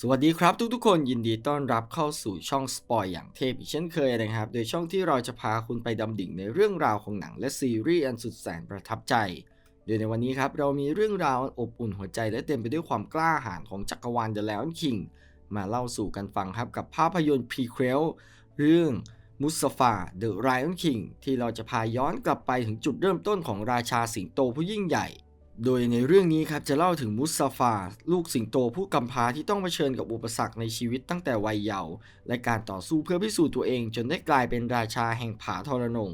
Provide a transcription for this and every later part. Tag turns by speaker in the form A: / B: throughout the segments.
A: สวัสดีครับทุกๆคนยินดีต้อนรับเข้าสู่ช่องสปอยอย่างเทพอีกเช่นเคยนะครับ โดยช่องที่เราจะพาคุณไปดำดิ่งในเรื่องราวของหนังและซีรีส์อันสุดแสนประทับใจ โดยในวันนี้ครับเรามีเรื่องราวอบอุ่นหัวใจและเต็มไปด้วยความกล้าหาญของจักรวาล The Lion King มาเล่าสู่กันฟังครับกับภาพยนตร์พรีเควลเรื่องมุสฟา The Lion King ที่เราจะพาย้อนกลับไปถึงจุดเริ่มต้นของราชาสิงโตผู้ยิ่งใหญ่ โดยในเรื่องนี้ครับจะเล่าถึงมุสซาฟา ลูกสิงโตผู้กำพร้าที่ต้องเผชิญกับอุปสรรคในชีวิตตั้งแต่วัยเยาว์และการต่อสู้เพื่อพิสูจน์ตัวเอง จนได้กลายเป็นราชาแห่งผาทรนง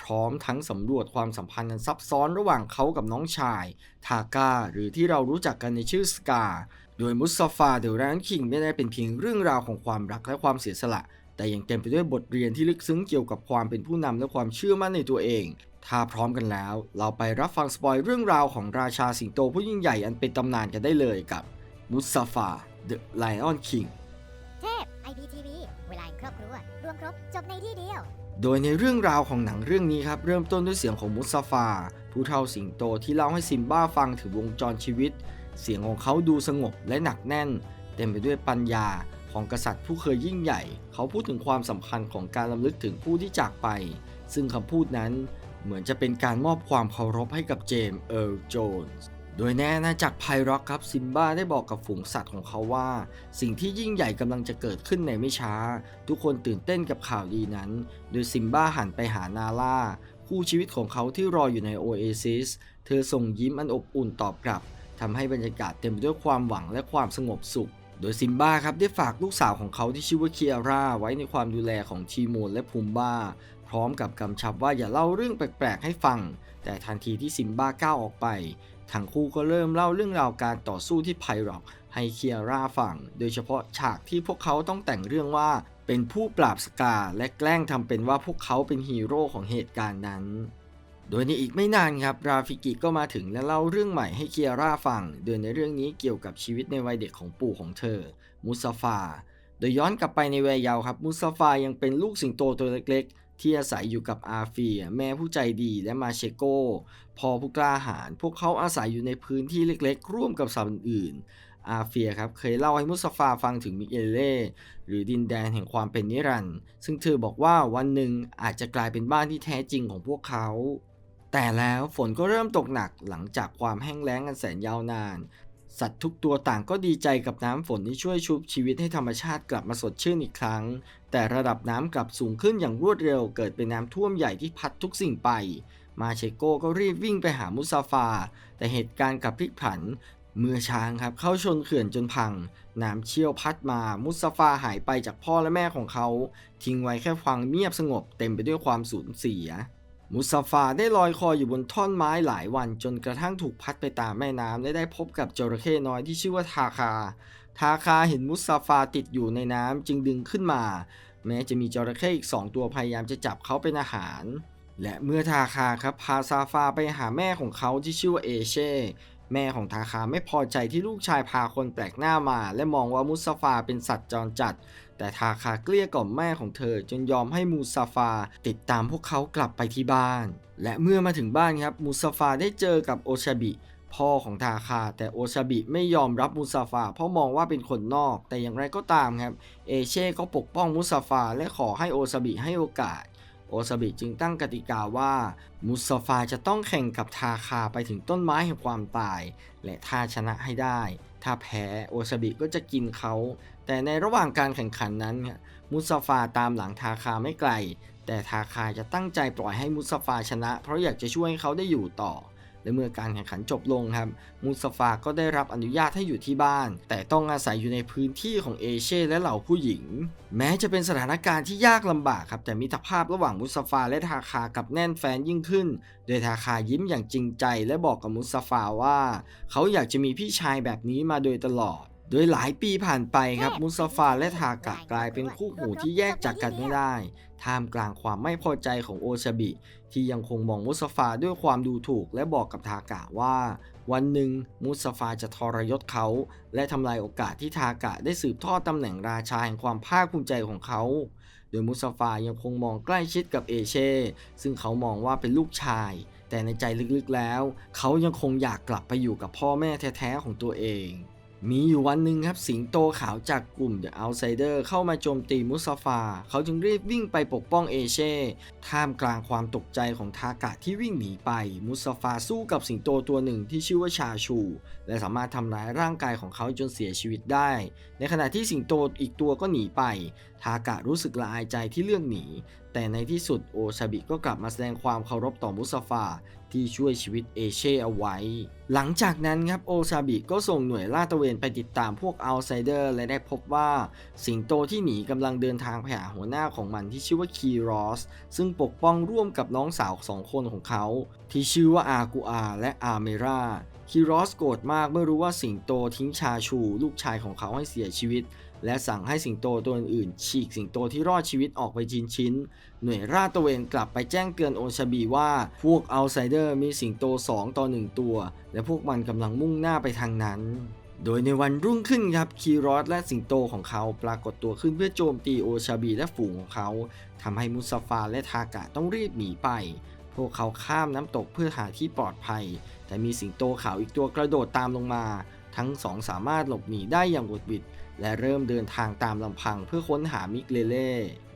A: พร้อมทั้งสำรวจความสัมพันธ์อันซับซ้อนระหว่างเขากับน้องชาย ทาก้า หรือที่เรารู้จักกันในชื่อสกา โดยมุสซาฟาเดอะแรนคิงไม่ได้เป็นเพียงเรื่องราวของความรักและความเสียสละแต่ยังเต็มไปด้วยบทเรียนที่ลึกซึ้งเกี่ยวกับความเป็นผู้นำและความเชื่อมั่นในตัวเอง ถ้าพร้อมกันแล้ว เราไปรับฟังสปอยเรื่องราวของราชาสิงโตผู้ยิ่งใหญ่อันเป็นตำนานกันได้เลยกับมุสซาฟา The Lion King
B: เทพ IPTV เวลาแห่งครอบครัวรวมครบจบในที่เดียว
A: โดยในเรื่องราวของหนังเรื่องนี้ครับ เริ่มต้นด้วยเสียงของมุสซาฟา ผู้เฒ่าสิงโตที่เล่าให้ซิมบ้าฟังถึงวงจรชีวิต เสียงของเขาดูสงบและหนักแน่น เต็มไปด้วยปัญญาของกษัตริย์ผู้เคยยิ่งใหญ่ เขาพูดถึงความสำคัญของการลำลึกถึงผู้ที่จากไป ซึ่งคำพูดนั้น เหมือนจะเป็นการมอบความเคารพให้กับเจมส์เอิร์ลโจนส์โดยแน่นาจากไพร็อกครับซิมบ้าได้บอกกับฝูงสัตว์ของเขาว่า สิ่งที่ยิ่งใหญ่กำลังจะเกิดขึ้นในไม่ช้า ทุกคนตื่นเต้นกับข่าวดีนั้น โดยซิมบ้าหันไปหานาล่าคู่ชีวิตของเขาที่รออยู่ในโอเอซิสเธอส่งยิ้มอันอบอุ่นตอบกลับทำให้บรรยากาศเต็มไปด้วยความหวังและความสงบสุข โดยซิมบ้าครับได้ฝากลูกสาวของเขาที่ชื่อว่าเคียร่าไว้ในความดูแลของทีโมนและพูมบ้า พร้อมกับกำชับว่าอย่าเล่าเรื่องแปลกๆให้ฟัง แต่ทันทีที่ซิมบ้าก้าวออกไปทั้งคู่ก็เริ่มเล่าเรื่องราวการต่อสู้ที่ไพร็อกให้เคียร่าฟัง โดยเฉพาะฉากที่พวกเขาต้องแต่งเรื่องว่าเป็นผู้ปราบสกาและแกล้งทำเป็นว่าพวกเขาเป็นฮีโร่ของเหตุการณ์นั้น โดยในอีกไม่นานครับราฟิกิก็มาถึงและเล่าเรื่องใหม่ให้เคียร่าฟัง โดยในเรื่องนี้เกี่ยวกับชีวิตในวัยเด็กของปู่ของเธอ มุสฟา โดยย้อนกลับไปในวัยเยาว์ครับ มุสฟายังเป็นลูกสิงโตตัวเล็กๆ ที่อาศัยอยู่กับอาเฟีย แม่ผู้ใจดีและมาเชโกพ่อผู้กล้าหาญพวกเขาอาศัยอยู่ในพื้นที่เล็กๆ ร่วมกับสัตว์อื่นอาเฟียครับเคยเล่าให้มุสฟาฟังถึงมิเอเล่หรือดินแดนแห่งความเป็นนิรันด์ซึ่งเธอบอกว่าวันหนึ่งอาจจะกลายเป็นบ้านที่แท้จริงของพวกเขา แต่แล้วฝนก็เริ่มตกหนักหลังจากความแห้งแล้งอันแสนยาวนาน สัตว์ทุกตัวต่างก็ดีใจกับน้ำฝนที่ช่วยชุบชีวิตให้ธรรมชาติกลับมาสดชื่นอีกครั้ง แต่ระดับน้ำกลับสูงขึ้นอย่างรวดเร็วเกิดเป็นน้ำท่วมใหญ่ที่พัดทุกสิ่งไป มาเชโกก็รีบวิ่งไปหามุซาฟา แต่เหตุการณ์กลับพลิกผัน เมื่อช้างครับเข้าชนเขื่อนจนพัง น้ำเชี่ยวพัดมามุซาฟาหายไปจากพ่อและแม่ของเขา ทิ้งไว้แค่ฟังเงียบสงบเต็มไปด้วยความสูญเสีย มุซาฟาได้ลอยคออยู่บนท่อนไม้หลายวันจนกระทั่งถูกพัดไปตามแม่น้ำและได้พบกับจระเข้น้อยที่ชื่อว่าทาคา ทาคาเห็นมุซาฟาติดอยู่ในน้ำจึงดึงขึ้นมา แม้จะมีจระเข้อีกสองตัวพยายามจะจับเขาเป็นอาหาร และเมื่อทาคาครับพาซาฟาไปหาแม่ของเขาที่ชื่อว่าเอเช่ แม่ของทาคาไม่พอใจที่ลูกชายพาคนแปลกหน้ามา และมองว่ามุซฟาเป็นสัตว์จรจัด แต่ทาคาเกลี้ยกล่อมแม่ของเธอจนยอมให้มูซาฟาติดตามพวกเขากลับไปที่บ้าน และเมื่อมาถึงบ้านครับมูซาฟาได้เจอกับโอชาบิ พ่อของทาคา แต่โอชาบิไม่ยอมรับมูซาฟาเพราะมองว่าเป็นคนนอก แต่อย่างไรก็ตามครับเอเช่ก็ปกป้องมุซาฟาและขอให้โอซาบิให้โอกาส โอซาบิจึงตั้งกติกาว่า มุซฟาจะต้องแข่งกับทาคาไปถึงต้นไม้แห่งความตาย และถ้าชนะให้ได้ ถ้าแพ้โอซาบิก็จะกินเขา แต่ในระหว่างการแข่งขันนั้นเนี่ยมุซฟาตามหลังทาคาไม่ไกล แต่ทาคาจะตั้งใจปล่อยให้มุซฟาชนะ เพราะอยากจะช่วยให้เขาได้อยู่ต่อ และเมื่อการแข่งขันจบลงครับมุซาฟาก็ได้รับอนุญาตให้อยู่ที่บ้าน แต่ต้องอาศัยอยู่ในพื้นที่ของเอเช่และเหล่าผู้หญิง แม้จะเป็นสถานการณ์ที่ยากลำบากครับแต่มิตรภาพระหว่างมุซาฟาและทาคากับแน่นแฟนยิ่งขึ้น โดยทาคายิ้มอย่างจริงใจ และบอกกับมุซาฟาว่า เขาอยากจะมีพี่ชายแบบนี้มาโดยตลอดโดยหลายปีผ่านไปครับมุซาฟาและทากะกลายเป็นคู่หูที่แยกจากกันไม่ได้ ท่ามกลางความไม่พอใจของโอชาบิ ที่ยังคงมองมุสฟาด้วยความดูถูกและบอกกับทากะว่า วันหนึ่งมุสฟาจะทรยศเขา และทำลายโอกาสที่ทากะได้สืบทอดตำแหน่งราชาแห่งความภาคภูมิใจของเขา โดยมุสฟายังคงมองใกล้ชิดกับเอเช่ ซึ่งเขามองว่าเป็นลูกชาย แต่ในใจลึกๆแล้ว เขายังคงอยากกลับไปอยู่กับพ่อแม่แท้ๆของตัวเอง มีอยู่วันหนึ่งครับสิงโตขาวจากกลุ่ม The Outsider เข้ามาโจมตีมุสฟา เขาจึงรีบวิ่งไปปกป้องเอเช่ ท่ามกลางความตกใจของทากะที่วิ่งหนีไป มุสฟาสู้กับสิงโตตัวหนึ่งที่ชื่อว่าชาชู และสามารถทำร้ายร่างกายของเขาจนเสียชีวิตได้ ในขณะที่สิงโตอีกตัวก็หนีไป ทากะรู้สึกละอายใจที่เลือกหนี แต่ในที่สุดโอชาบิก็กลับมาแสดงความเคารพต่อมุสฟาที่ช่วยชีวิตเอเช่เอาไว้ หลังจากนั้นครับโอซาบิก็ส่งหน่วยลาดตระเวนไปติดตามพวกเอาไซเดอร์และได้พบว่าสิงโตที่หนีกำลังเดินทางไปหาหัวหน้าของมันที่ชื่อว่าคีรอสซึ่งปกป้องร่วมกับน้องสาวสองคนของเขา ที่ชื่อว่าอากูอาและอาเมรา คีรอสโกรธมากเมื่อรู้ว่าสิงโตทิ้งชาชู ลูกชายของเขาให้เสียชีวิต และสั่งให้สิงโตตัวอื่นๆ ฉีกสิงโตที่รอดชีวิตออกไปชิ้นๆหน่วยราตะเวนกลับไปแจ้งเตือนโอชาบีว่า พวกเอาไซเดอร์มีสิงโต 2 ต่อ 1 ตัว และพวกมันกำลังมุ่งหน้าไปทางนั้น โดยในวันรุ่งขึ้นครับคีรอสและสิงโตของเขาปรากฏตัวขึ้นเพื่อโจมตีโอชาบีและฝูงของเขาทำให้มุสฟาและทากะต้องรีบหนีไป พวกเขาข้ามน้ำตกเพื่อหาที่ปลอดภัย แต่มีสิงโตขาวอีกตัวกระโดดตามลงมา ทั้งสองสามารถหลบหนีได้อย่างบุดบิด และเริ่มเดินทางตามลำพังเพื่อค้นหามิกเลเล่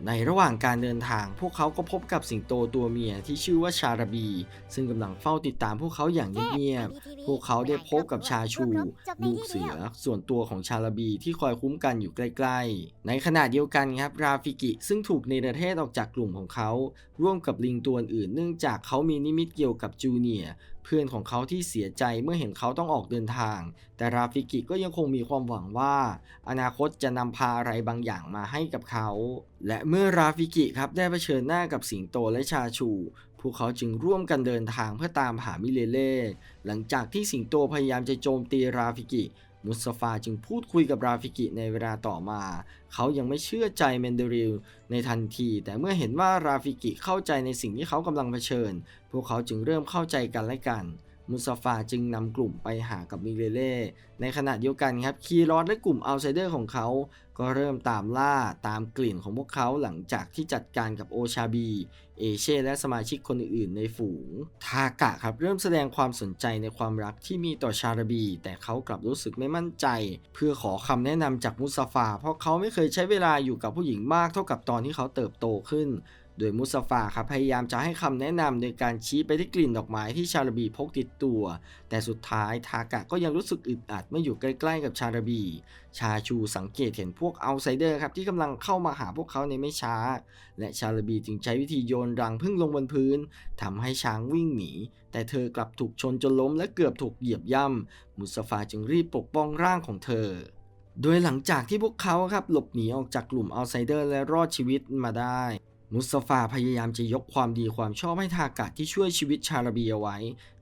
A: ในระหว่างการเดินทาง พวกเขาก็พบกับสิงโตตัวเมียที่ชื่อว่าชาราบี ซึ่งกำลังเฝ้าติดตามพวกเขาอย่างเงียบๆ พวกเขาได้พบกับชาชู ลูกเสือ ส่วนตัวของชาราบีที่คอยคุ้มกันอยู่ใกล้ๆ ในขณะเดียวกันครับราฟิกิ ซึ่งถูกในประเทศออกจากกลุ่มของเขา ร่วมกับลิงตัวอื่นเนื่องจากเขามีนิมิตเกี่ยวกับจูเนียร์เพื่อนของเขาที่เสียใจเมื่อเห็นเขาต้องออกเดินทาง แต่ราฟิกิก็ยังคงมีความหวังว่า อนาคตจะนำพาอะไรบางอย่างมาให้กับเขา และเมื่อราฟิกิครับได้เผชิญหน้ากับสิงโตและชาชู พวกเขาจึงร่วมกันเดินทางเพื่อตามหามิเลเล่ หลังจากที่สิงโตพยายามจะโจมตีราฟิกิ มุสฟาจึงพูดคุยกับราฟิกิในเวลาต่อมา เขายังไม่เชื่อใจเมนเดริลในทันที แต่เมื่อเห็นว่าราฟิกิเข้าใจในสิ่งที่เขากำลังเผชิญ พวกเขาจึงเริ่มเข้าใจกันและกัน มุสฟาจึงนำกลุ่มไปหากับมิเลเล่ ในขณะเดียวกันครับ คีรอสและกลุ่มเอาไซเดอร์ของเขา ก็เริ่มตามล่าตามกลิ่นของพวกเขาหลังจากที่จัดการกับโอชาบี เอเช่และสมาชิกคนอื่นๆในฝูง ทากะครับเริ่มแสดงความสนใจในความรักที่มีต่อชาราบี แต่เขากลับรู้สึกไม่มั่นใจ เพื่อขอคำแนะนำจากมุสฟา เพราะเขาไม่เคยใช้เวลาอยู่กับผู้หญิงมากเท่ากับตอนที่เขาเติบโตขึ้น โดยมุสฟาครับพยายามจะให้คำแนะนำโดยการชี้ไปที่กลิ่นดอกไม้ที่ชาราบีพกติดตัว แต่สุดท้ายทากะก็ยังรู้สึกอึดอัดเมื่ออยู่ใกล้ๆกับชาราบี ชาชูสังเกตเห็นพวกเอาไซเดอร์ครับที่กำลังเข้ามาหาพวกเขาในไม่ช้า และชาราบีจึงใช้วิธีโยนรังพึ่งลงบนพื้นทำให้ช้างวิ่งหนี แต่เธอกลับถูกชนจนล้มและเกือบถูกเหยียบย่ำมุสฟาจึงรีบปกป้องร่างของเธอโดยหลังจากที่พวกเขาครับหลบหนีออกจากกลุ่มเอาไซเดอร์และรอดชีวิตมาได้ มุสฟาพยายามจะยกความดีความชอบให้ทากะที่ช่วยชีวิตชาลาบีเอาไว้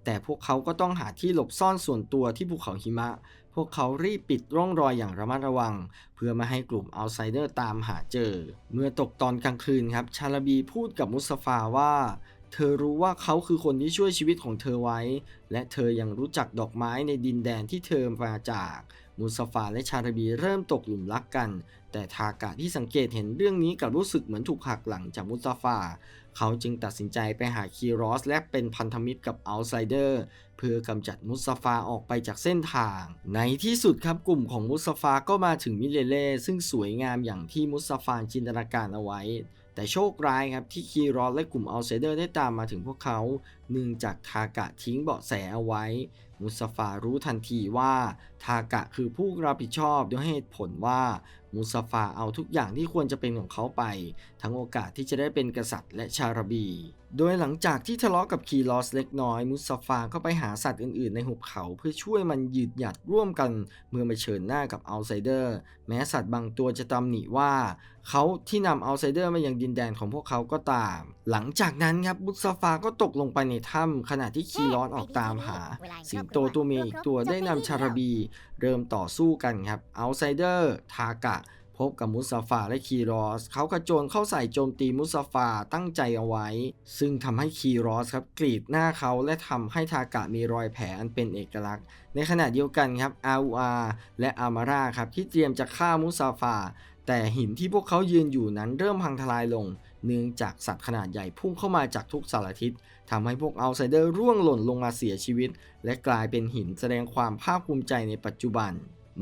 A: แต่พวกเขาก็ต้องหาที่หลบซ่อนส่วนตัวที่ภูเขาหิมะ พวกเขารีบปิดร่องรอยอย่างระมัดระวัง เพื่อไม่ให้กลุ่มเอาไซเดอร์ตามหาเจอ เมื่อตกตอนกลางคืนครับ ชาลาบีพูดกับมุสฟาว่า เธอรู้ว่าเขาคือคนที่ช่วยชีวิตของเธอไว้ และเธอยังรู้จักดอกไม้ในดินแดนที่เธอมาจากมุสฟาและชาลาบีเริ่มตกหลุมรักกัน แต่ทากะที่สังเกตเห็นเรื่องนี้กลับรู้สึกเหมือนถูกหักหลังจากมุสฟา เขาจึงตัดสินใจไปหาคีรอสและเป็นพันธมิตรกับเอาไซเดอร์เพื่อกำจัดมุสฟาออกไปจากเส้นทาง ในที่สุดครับกลุ่มของมุสฟาก็มาถึงมิเลเล่ซึ่งสวยงามอย่างที่มุสฟาจินตนาการเอาไว้ แต่โชคร้ายครับที่คีรอนและกลุ่มเอาเซเดอร์ได้ตามมาถึงพวกเขาเนื่องจากทากะทิ้งเบาะแสเอาไว้ มุสฟารู้ทันทีว่าทากะคือผู้รับผิดชอบด้วยเหตุผลว่ามุสฟาเอาทุกอย่างที่ควรจะเป็นของเขาไป ทั้งโอกาสที่จะได้เป็นกษัตริย์และชารบี โดยหลังจากที่ทะเลาะกับคีรอสเล็กน้อย มุสฟาก็ไปหาสัตว์อื่นๆ ในหุบเขาเพื่อช่วยมันยืดหยัดร่วมกันเมื่อมาเชิญหน้ากับเอาไซเดอร์ แม้สัตว์บางตัวจะตำหนิว่า เขาที่นำเอาไซเดอร์มายังดินแดนของพวกเขาก็ตาม หลังจากนั้นครับมุสฟาก็ตกลงไปในถ้ำขณะที่คีรอสออกตามหาสิงโตตัวเมียอีกตัวได้นำชาราบี เริ่มต่อสู้กันครับเอาไซเดอร์ทากะ พบกับมุสฟาและคีรอส เขากระโจนเข้าใส่โจมตีมุสฟาตั้งใจเอาไว้ ซึ่งทำให้คีรอสครับกรีดหน้าเขาและทำให้ทากะมีรอยแผลอันเป็นเอกลักษณ์ ในขณะเดียวกันครับอาอูอาและอามาราครับที่เตรียมจะฆ่ามุสฟาแต่หินที่พวกเขายืนอยู่นั้นเริ่มพังทลายลง เนื่องจากสัตว์ขนาดใหญ่พุ่งเข้ามาจากทุกสารทิศทำให้พวกเอาไซเดอร์ร่วงหล่นลงมาเสียชีวิต และกลายเป็นหินแสดงความภาคภูมิใจในปัจจุบัน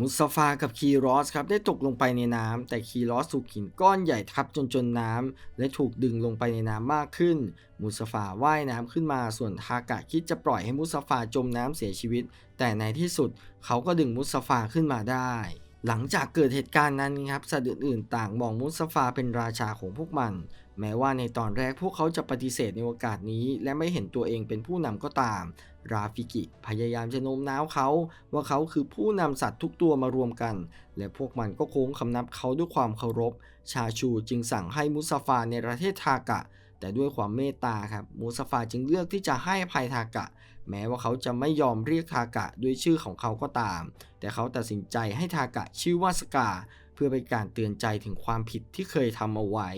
A: มุสซาฟากับคีรอสครับได้ตกลงไปในน้ำแต่คีรอสถูกหินก้อนใหญ่ทับจนจนน้ำและถูกดึงลงไปในน้ำมากขึ้น มุสฟาว่ายน้ำขึ้นมาส่วนทากะคิดจะปล่อยให้มุสฟาจมน้ำเสียชีวิต แต่ในที่สุดเขาก็ดึงมุสฟาขึ้นมาได้ หลังจากเกิดเหตุการณ์นั้นครับสัตว์อื่นๆ ต่างมองมุสฟาเป็นราชาของพวกมัน แม้ว่าในตอนแรกพวกเขาจะปฏิเสธในโอกาสนี้ และไม่เห็นตัวเองเป็นผู้นำก็ตาม ราฟิกิ พยายามจะโน้มน้าวเขา ว่าเขาคือผู้นำสัตว์ทุกตัวมารวมกัน และพวกมันก็โค้งคำนับเขาด้วยความเคารพ ชาชูจึงสั่งให้มุสฟาในประเทศทากะ แต่ด้วยความเมตตาครับมุสฟาจึงเลือกที่จะให้ภัยทากะ แม้ว่าเขาจะไม่ยอมเรียกทากะด้วยชื่อของเขาก็ตาม แต่เขาตัดสินใจให้ทากะชื่อว่าสกา เพื่อเป็นการเตือนใจถึงความผิดที่เคยทำเอาไว้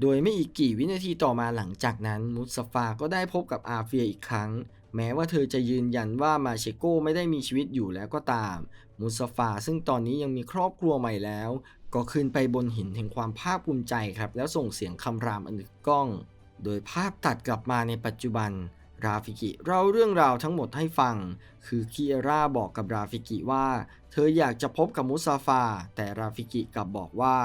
A: โดยไม่อีกกี่วินาทีต่อมาหลังจากนั้น มุสฟาก็ได้พบกับอาเฟียอีกครั้ง แม้ว่าเธอจะยืนยันว่ามาเชโกไม่ได้มีชีวิตอยู่แล้วก็ตาม มุสฟาซึ่งตอนนี้ยังมีครอบครัวใหม่แล้ว ก็ขึ้นไปบนหินแห่งความภาคภูมิใจครับ แล้วส่งเสียงคำรามอันกึกก้อง โดยภาพตัดกลับมาในปัจจุบัน ราฟิกิเล่าเรื่องราวทั้งหมดให้ฟัง คือคีเอราบอกกับราฟิกิว่า เธออยากจะพบกับมุสฟา แต่ราฟิกิกลับบอกว่า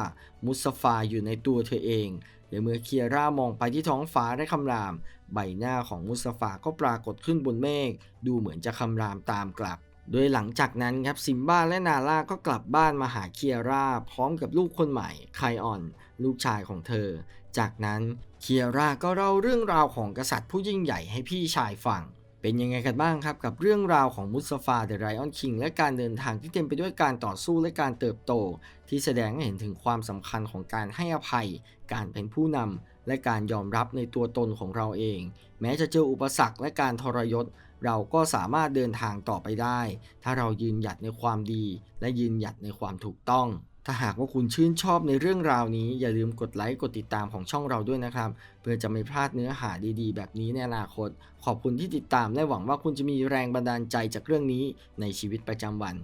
A: มุสฟาอยู่ในตัวเธอเองและเมื่อเคียร่ามองไปที่ท้องฟ้าได้คำราม ใบหน้าของมุสฟาก็ปรากฏขึ้นบนเมฆดูเหมือนจะคำรามตามกลับ โดยหลังจากนั้นครับซิมบ้าและนาร่าก็กลับบ้านมาหาเคียร่าพร้อมกับลูกคนใหม่ไคออน ลูกชายของเธอ จากนั้นเคียร่าก็เล่าเรื่องราวของกษัตริย์ผู้ยิ่งใหญ่ให้พี่ชายฟัง เป็นยังไงกันบ้างครับกับเรื่องราวของมุสฟาเดอะไรออนคิงและการเดินทางที่เต็มไปด้วยการต่อสู้และการเติบโต ที่แสดงให้เห็นถึงความสำคัญของการให้อภัย การเป็นผู้นำและการยอมรับในตัวตนของเราเอง แม้จะเจออุปสรรคและการทรยศเราก็สามารถเดินทางต่อไปได้ ถ้าเรายืนหยัดในความดี และยืนหยัดในความถูกต้อง ถ้าหากว่าคุณชื่นชอบในเรื่องราวนี้ อย่าลืมกดไลค์กดติดตามของช่องเราด้วยนะครับ เพื่อจะไม่พลาดเนื้อหาดีๆ แบบนี้ในอนาคต ขอบคุณที่ติดตามและหวังว่าคุณจะมีแรงบันดาลใจจากเรื่องนี้ในชีวิตประจำวัน